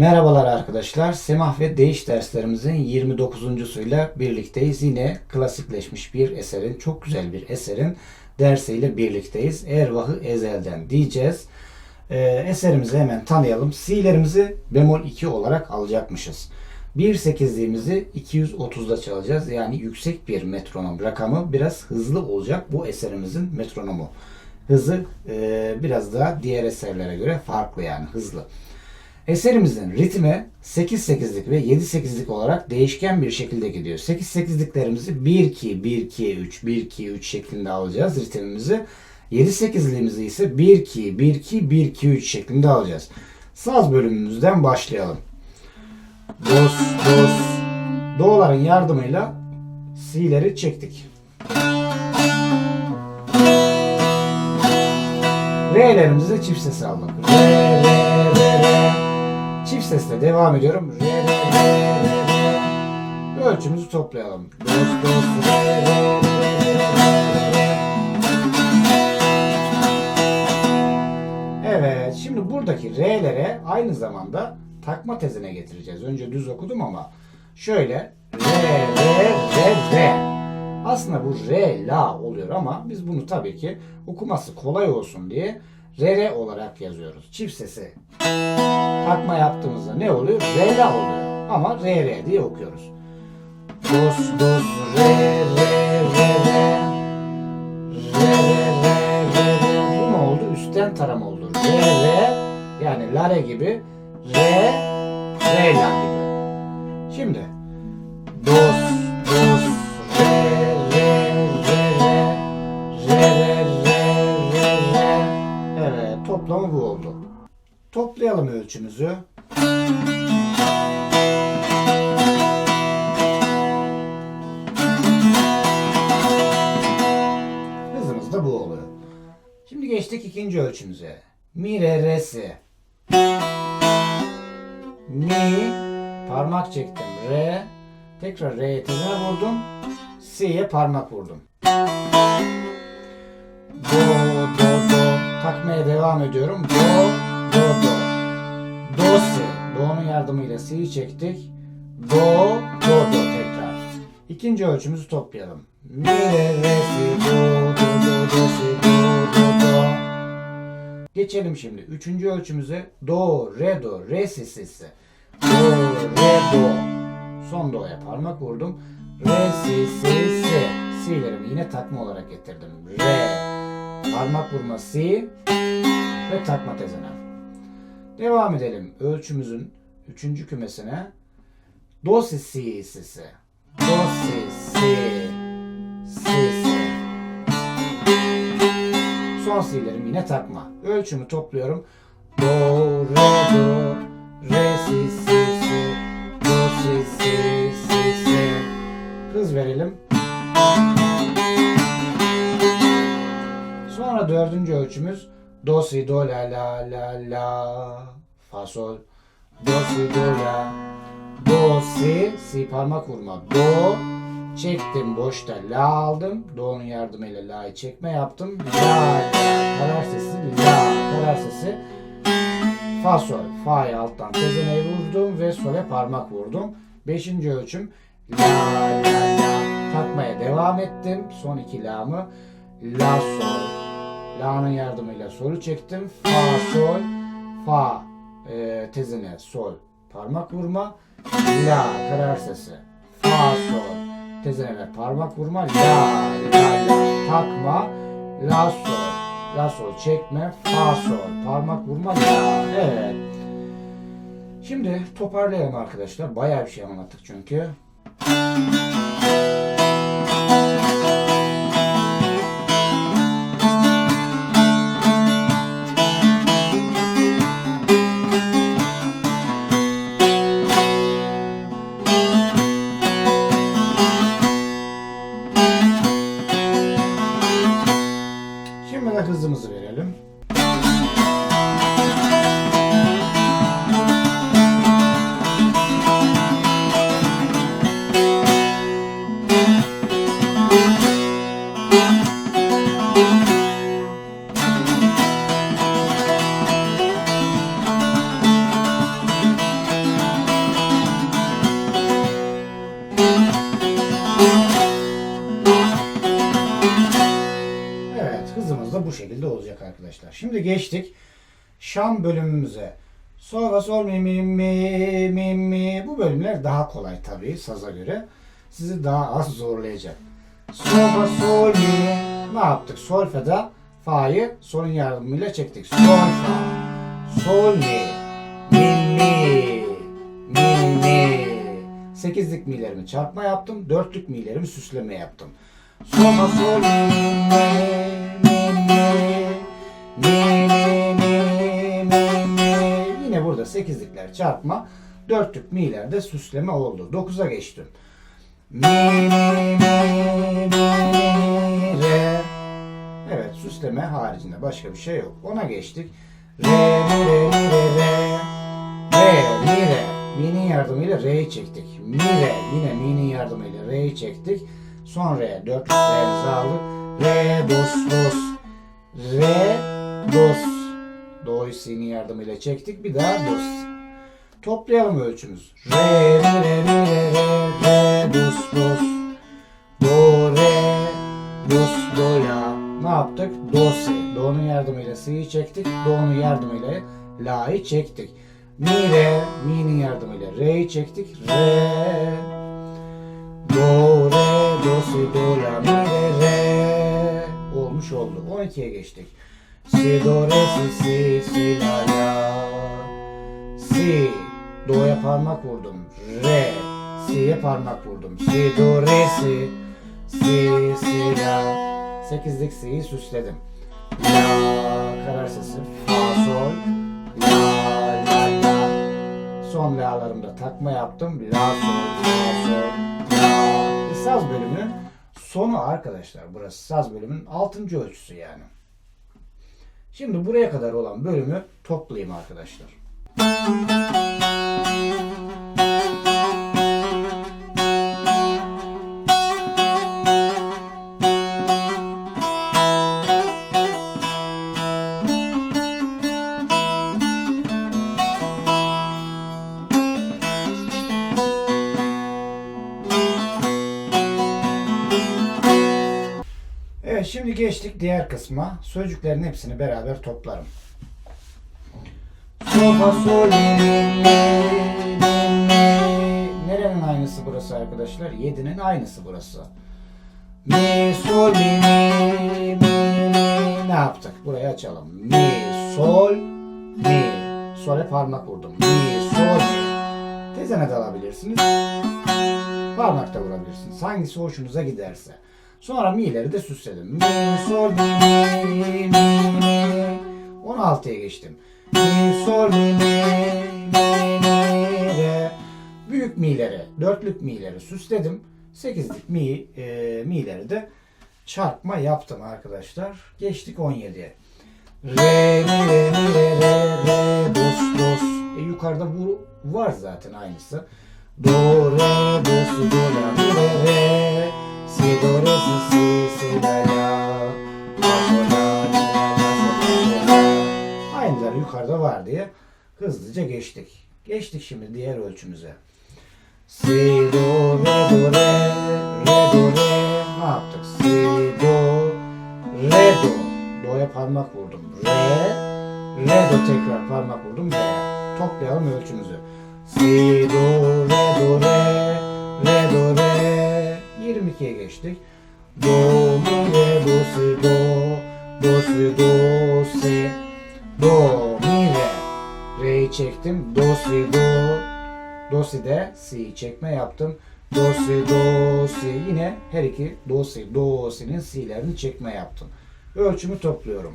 Merhabalar arkadaşlar. Semah ve değiş derslerimizin 29.suyla birlikteyiz. Yine klasikleşmiş bir eserin, çok güzel bir eserin dersiyle birlikteyiz. Ervahı ezelden diyeceğiz. Ee, eserimizi hemen tanıyalım. Si'lerimizi bemol 2 olarak alacakmışız. 1 sekizliğimizi 230'da çalacağız. Yani yüksek bir metronom rakamı biraz hızlı olacak bu eserimizin metronomu. Hızı e, biraz daha diğer eserlere göre farklı yani hızlı. Eserimizin ritmi 8-8'lik ve 7-8'lik olarak değişken bir şekilde gidiyor. 8-8'liklerimizi 1-2, 1-2, 3, 1-2, 3 şeklinde alacağız ritmimizi. 7-8'liğimizi ise 1-2, 1-2, 1-2, 3 şeklinde alacağız. Saz bölümümüzden başlayalım. Dos, dos. Do'ların yardımıyla si'leri çektik. Re'lerimizi çift sesle almak. Re, re, sesle devam ediyorum. Re, re, re, re, re. Ölçümüzü toplayalım. Dos, dos, re, re, re, re. Evet, şimdi buradaki R'lere aynı zamanda takma tezine getireceğiz. Önce düz okudum ama şöyle re re re re. Aslında bu re la oluyor ama biz bunu tabii ki okuması kolay olsun diye re re olarak yazıyoruz. Çift sesi takma yaptığımızda ne oluyor? Re la oluyor. Ama re re diye okuyoruz. Dos dos re re re re. Re re re re re. Bu ne oldu? Üstten tarama oldu. Re re yani la re gibi re re la gibi. Şimdi dos Toplayalım ölçümüzü. Hızımız da bu oluyor. Şimdi geçtik ikinci ölçümüze. Mi re re si. Mi parmak çektim. Re tekrar re'ye tezene vurdum. Si'ye parmak vurdum. Do do do takmaya devam ediyorum. Do. Do si. Do'nun yardımıyla si'yi çektik. Do do do tekrar. İkinci ölçümüzü toplayalım. Mi re re si do do do do si do do do. Geçelim şimdi. Üçüncü ölçümüze do, re do, re si si si. Do, re do. Son do'ya parmak vurdum. Re si si si. Si'lerimi yine takma olarak getirdim. Re. Parmak vurma si. Ve takma tezene. Devam edelim. Ölçümüzün üçüncü kümesine. Do si si si. Do si si si. Son si'lerim yine takma. Ölçümü topluyorum. Do, re, do, re, si, si, si, do, si, si, si, si. Hız verelim. Sonra dördüncü ölçümüz do, si, do, la, la, la, la, fa, sol, do, si, do, la, do, si, si parmak vurma, do, çektim boşta la aldım, do'nun yardımıyla la'yı çekme yaptım, la, karar sesi, la, karar sesi, fa, sol, fa'yı alttan tezeneye vurdum ve sole parmak vurdum. Beşinci ölçüm, la, la, la, takmaya devam ettim, son iki la'mı, la, sol, La'nın yardımıyla sol'u çektim. Fa, sol, fa, e, tezine, sol, parmak vurma. La, karar sesi. Fa, sol, tezine ve parmak vurma. La, la, la, takma. La, sol, la, sol, çekme. Fa, sol, parmak vurma. La, evet. Şimdi toparlayalım arkadaşlar. Bayağı bir şey anlattık çünkü. hızımız da bu şekilde olacak arkadaşlar. Şimdi geçtik Şam bölümümüze. Sol sol mi mi mi mi mi. Bu bölümler daha kolay tabii saza göre. Sizi daha az zorlayacak. Sol fa sol mi. Ne yaptık? Sol fa'da fa'yı solun yardımıyla çektik. Sol fa. Sol mi. Mi mi. Mi mi. Sekizlik milerimi çarpma yaptım. Dörtlük milerimi süsleme yaptım. Sol fa sol mi. Mi mi. Mi mi mi mi mi. Yine burada sekizlikler çarpma. Dörtlük mi'lerde süsleme oldu. Dokuza geçtim. Mi mi mi mi re. Evet süsleme haricinde başka bir şey yok. Ona geçtik. Re mi re mi re re. Re mi re. Mi'nin yardımıyla re'yi çektik. Mi re. Yine mi'nin yardımıyla re'yi çektik. Son re. Dörtlük re'mizi aldık. Re dos dos. Re dos. Do'yu si'nin yardımıyla çektik. Bir daha dos. Toplayalım ölçümüz. Re mi re mi re re dos do la. Ne yaptık? Do si. Do'nun yardımıyla si'yi çektik. Do'nun yardımıyla la'yı çektik. Mi re. Mi'nin yardımıyla re'yi çektik. Re. Do re do si do la mi re re. Olmuş oldu. 12'ye geçtik. Si do re si si si la la. Si. Do'ya parmak vurdum. Re. Si'ye parmak vurdum. Si, do, re, si. Si, si, la. Sekizlik si'yi süsledim. La. Karar sesi. Fa, sol. La, la, la. Son la'larımda takma yaptım. La, sol, fa, sol. La. E, Saz bölümünün sonu arkadaşlar. Burası saz bölümünün altıncı ölçüsü yani. Şimdi buraya kadar olan bölümü toplayayım arkadaşlar. Şimdi geçtik diğer kısma. Sözcüklerin hepsini beraber toplarım. Sol, fa. Nerenin aynısı burası arkadaşlar? 7'nin aynısı burası. Mi, sol, mi, mi, mi. Ne yaptık? Burayı açalım. Mi, sol, mi. Sol'e parmak vurdum. Mi, sol, mi. Tezene de alabilirsiniz. Parmak da vurabilirsiniz. Hangisi hoşunuza giderse. Sonra mi'leri de süsledim. Mi, sol, mi, mi, mi, mi. 16'ya geçtim. Mi, sol, mi, mi, mi, mi, re. Büyük mi'leri, dörtlük mi'leri süsledim. Sekizlik mi, e, mi'leri de çarpma yaptım arkadaşlar. Geçtik 17'ye. Re, mi, re, mi, re, re, re, dos, dos. E, yukarıda bu var zaten aynısı. Do, re, do, si, do, la, mi, re, re. Si, do, re, si, si, si, la, la. La, la, yukarıda var diye hızlıca geçtik. Geçtik şimdi diğer ölçümüze. Si, do, re, do, re, re, do, re. Ne yaptık? Si, do, re, do. Do'ya parmak vurdum. Re, re, do tekrar parmak vurdum. Re. Toplayalım ölçümüzü. Si, do, re, do, re. 22'ye geçtik. Do, mi, re, do, si, do, do, si, do, si. Do, mi, re. Re'yi çektim. Do, si, do. Do, si de si'yi çekme yaptım. Do, si, do, si. Yine her iki do, si, do, si'nin si'lerini çekme yaptım. Ölçümü topluyorum.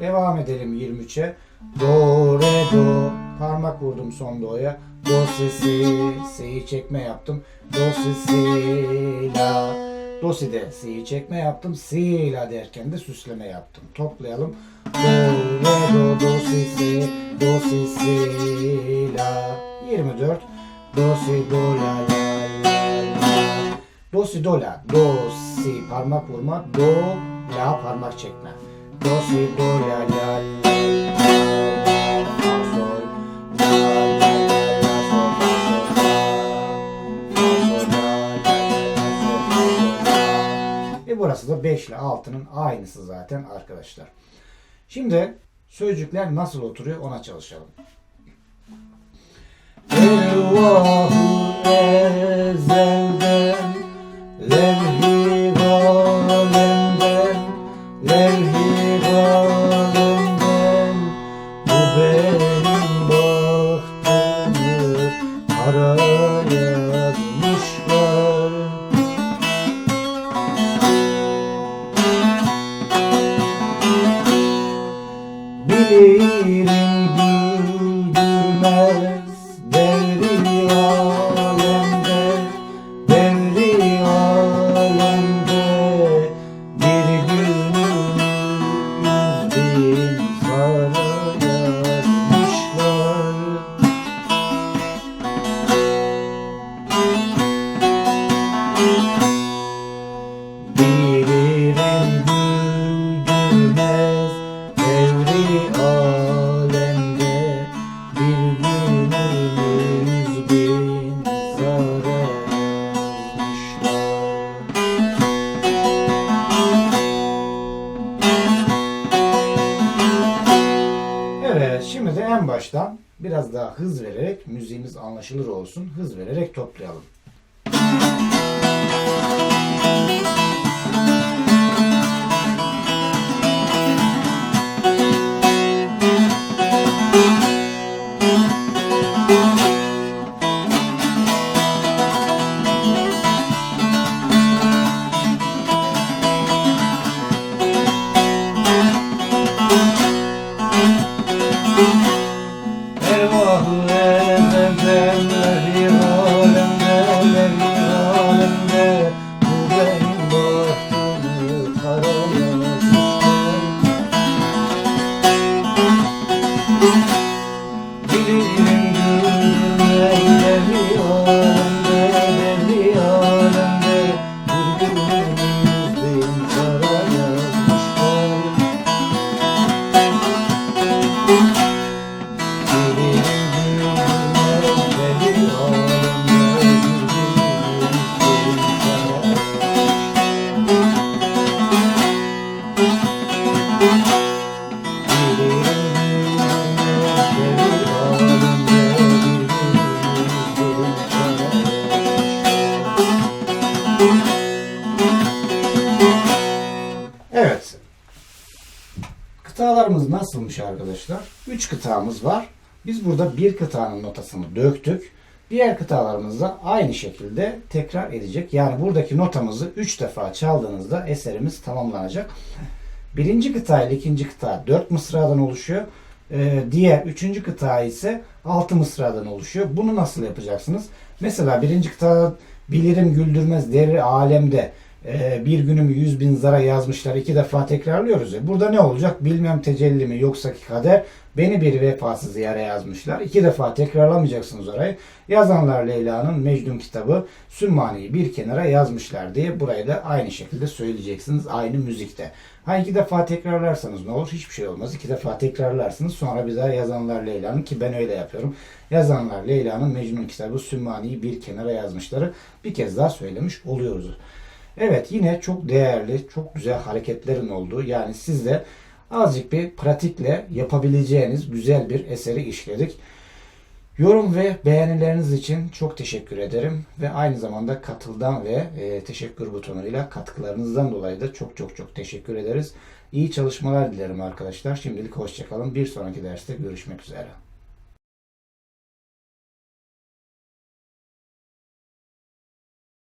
Devam edelim 23'e. Do, re, do. Parmak vurdum son do'ya. Do, si, si. Si'yi çekme yaptım. Do, si, si, la. Do, si de si'yi çekme yaptım. Si, la derken de süsleme yaptım. Toplayalım. Do, re, do, do, si, si. Do, si, si, la. 24. Do, si, do, la, la, la, la. Do, si, do, la. Do, si. Parmak vurma. Do, la. Parmak çekme. Do, si, do, la, la, la, da 5 ile 6'nın aynısı zaten arkadaşlar. Şimdi sözcükler nasıl oturuyor ona çalışalım. Eyvahı Bilirim anlaşılır olsun hız vererek toplayalım. Arkadaşlar? 3 kıtamız var. Biz burada bir kıtanın notasını döktük. Diğer kıtalarımız da aynı şekilde tekrar edecek. Yani buradaki notamızı 3 defa çaldığınızda eserimiz tamamlanacak. Birinci kıta ile ikinci kıta 4 mısradan oluşuyor. Ee, diğer üçüncü kıta ise 6 mısradan oluşuyor. Bunu nasıl yapacaksınız? Mesela birinci kıta bilirim güldürmez deri alemde e, bir günümü yüz bin zara yazmışlar iki defa tekrarlıyoruz ya. Burada ne olacak? Bilmem tecelli mi yoksa ki kader beni bir vefasız yere yazmışlar. İki defa tekrarlamayacaksınız orayı. Yazanlar Leyla'nın Mecnun kitabı Sümmani'yi bir kenara yazmışlar diye burayı da aynı şekilde söyleyeceksiniz aynı müzikte. Ha iki defa tekrarlarsanız ne olur? Hiçbir şey olmaz. İki defa tekrarlarsınız sonra bir daha Yazanlar Leyla'nın ki ben öyle yapıyorum. Yazanlar Leyla'nın Mecnun kitabı Sümmani'yi bir kenara yazmışları bir kez daha söylemiş oluyoruz. Evet yine çok değerli, çok güzel hareketlerin olduğu yani siz de azıcık bir pratikle yapabileceğiniz güzel bir eseri işledik. Yorum ve beğenileriniz için çok teşekkür ederim ve aynı zamanda katıldan ve e, teşekkür butonuyla katkılarınızdan dolayı da çok çok çok teşekkür ederiz. İyi çalışmalar dilerim arkadaşlar. Şimdilik hoşçakalın. Bir sonraki derste görüşmek üzere.